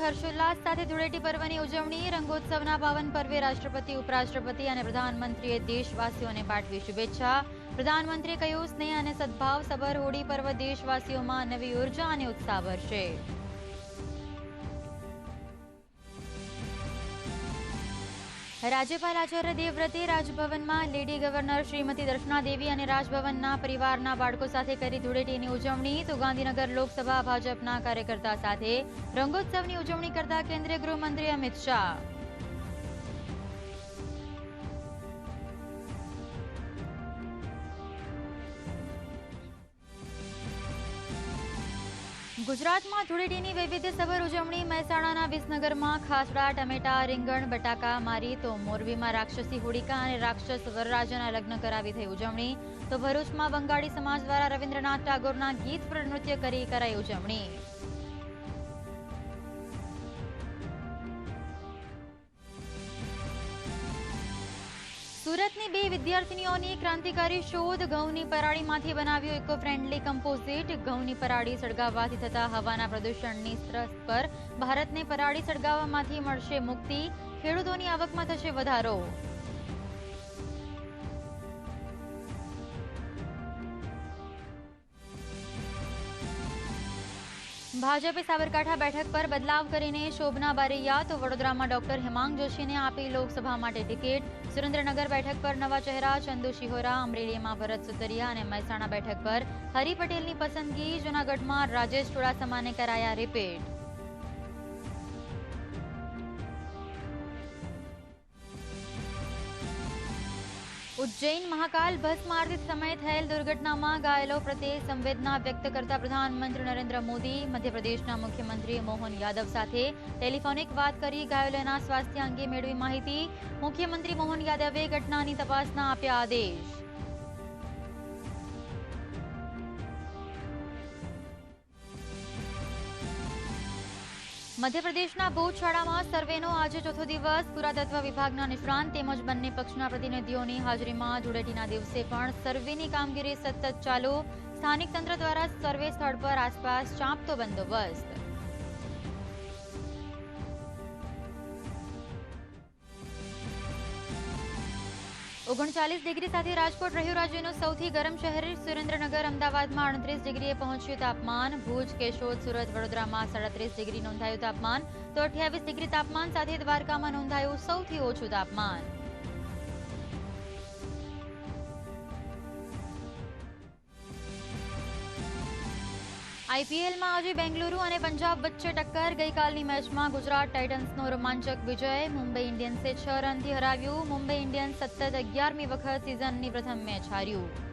હર્ષોલ્લાસ સાથે ધૂળેટી પર્વની ઉજવણી, રંગોત્સવના પાવન પર્વે રાષ્ટ્રપતિ, ઉપરાષ્ટ્રપતિ અને પ્રધાનમંત્રીએ દેશવાસીઓને પાઠવી શુભેચ્છા. પ્રધાનમંત્રીએ કહ્યું, સ્નેહ અને સદભાવ સભર હોળી પર્વ દેશવાસીઓમાં નવી ઊર્જા અને ઉત્સાહ ભરશે. રાજ્યપાલ આચાર્ય દેવવ્રતે રાજભવનમાં લેડી ગવર્નર શ્રીમતી દર્શના દેવી અને રાજભવનના પરિવારના બાળકો સાથે કરી ધૂળેટીની ઉજવણી તો ગાંધીનગર લોકસભા ભાજપના કાર્યકર્તા સાથે. રંગોત્સવની ઉજવણી કરતા કેન્દ્રીય ગૃહમંત્રી અમિત શાહ. ગુજરાતમાં ધૂળેટીની વૈવિધ્યસભર ઉજવણી મહેસાણાના વિસનગરમાં ખાસડા, ટમેટા, રીંગણ, બટાકા મારી તો મોરબીમાં રાક્ષસી હોળિકા અને રાક્ષસ વરરાજાના લગ્ન કરાવી થઈ ઉજવણી. તો ભરૂચમાં બંગાળી સમાજ દ્વારા રવિન્દ્રનાથ ટાગોરના ગીત પર નૃત્ય કરી કરાઈ ઉજવણી. સુરતની બે વિદ્યાર્થીનીઓની ક્રાંતિકારી શોધ ઘઉંની પરાળીમાંથી બનાવ્યો ઇકો ફ્રેન્ડલી કમ્પોઝિટ ઘઉંની પરાળી સળગાવવાથી થતા હવાના પ્રદૂષણની સ્ત્રસ પર ભારતને પરાળી સળગાવવામાંથી મળશે મુક્તિ. ખેડૂતોની આવકમાં થશે વધારો. ભાજપે સાબરકાંઠા બેઠક પર બદલાવ કરીને શોભના બારૈયા તો વડોદરામાં ડોક્ટર હેમાંગ જોશીને આપી લોકસભા માટે ટિકિટ. સુરેન્દ્રનગર બેઠક પર નવા ચહેરા, ચંદુ શિહોરા, અમરેલીમાં ભરત સુતરિયા અને મહેસાણા બેઠક પર હરિ પટેલની પસંદગી. જૂનાગઢમાં રાજેશ ચુડાસમાને કરાયા રિપીટ. ઉજ્જૈન મહાકાલ બસ માર્ગ સમયે થયેલ દુર્ઘટનામાં ઘાયલો પ્રત્યે સંવેદના વ્યક્ત કરતા પ્રધાનમંત્રી નરેન્દ્ર મોદી, મધ્યપ્રદેશના મુખ્યમંત્રી મોહન યાદવ સાથે ટેલિફોનિક વાત કરી ઘાયલોના સ્વાસ્થ્ય અંગે મેળવી માહિતી. મુખ્યમંત્રી મોહન યાદવે ઘટનાની તપાસના આપ્યા આદેશ. મધ્યપ્રદેશના ભુજ શાળામાં સર્વેનો આજે ચોથો દિવસ પુરાતત્વ વિભાગના નિષ્ણાંત તેમજ બંને પક્ષના પ્રતિનિધિઓની હાજરીમાં ધૂળેટીના દિવસે પણ સર્વેની કામગીરી સતત ચાલુ. સ્થાનિક તંત્ર દ્વારા સર્વે સ્થળ પર આસપાસ ચાંપતો બંદોબસ્ત. ઓગણચાલીસ ડિગ્રી સાથે રાજકોટ રહ્યું રાજ્યનું સૌથી ગરમ શહેર સુરેન્દ્રનગર. અમદાવાદમાં અડત્રીસ ડિગ્રીએ પહોંચ્યું તાપમાન. ભુજ, કેશોદ, સુરત, વડોદરામાં સાડત્રીસ ડિગ્રી નોંધાયું તાપમાન. તો અઠ્યાવીસ ડિગ્રી તાપમાન સાથે દ્વારકામાં નોંધાયું સૌથી ઓછું તાપમાન. આઈપીએલમાં આજે બેંગલુરુ અને પંજાબ વચ્ચે ટક્કર. ગઈકાલની મેચમાં ગુજરાત ટાઇટન્સનો રોમાંચક વિજય, મુંબઈ ઇન્ડિયન્સે છ રનથી હરાવ્યું. મુંબઈ ઇન્ડિયન્સ સતત અગિયારમી વખત સિઝનની પ્રથમ મેચ હાર્યું.